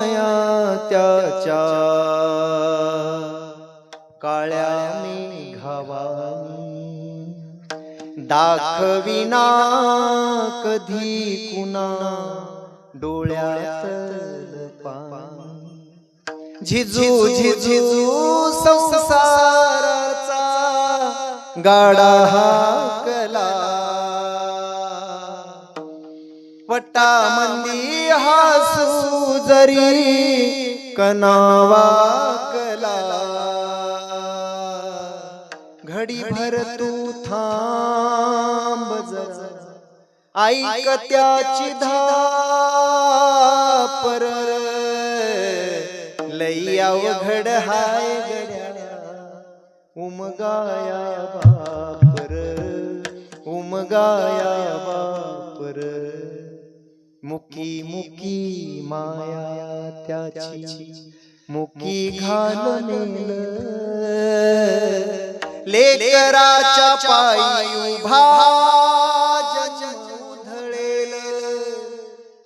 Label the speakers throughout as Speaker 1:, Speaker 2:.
Speaker 1: त्याच्या काळ्या मेघावानी. दाखविना कधी कुणा डोळ्यात पाणी. झिजू झिजू संसाराचा गाडा हाकला. पट्टा मंदी हा जरी कनावा कला. घडी भर तू थांब ऐक त्याची धापर लई अवघड हाय उमगाया बापर उमगाया बापर मुकी मुकी माया त्याची. मुकी घालनेल लेकराच्या पायी उधळेल.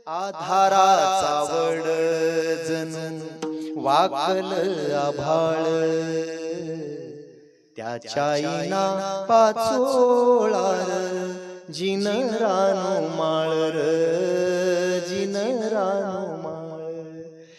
Speaker 1: आधाराचा वड जणू वाकल आभाळ. त्याच्या इना पाचोळार जिन रानो माळर. 啊。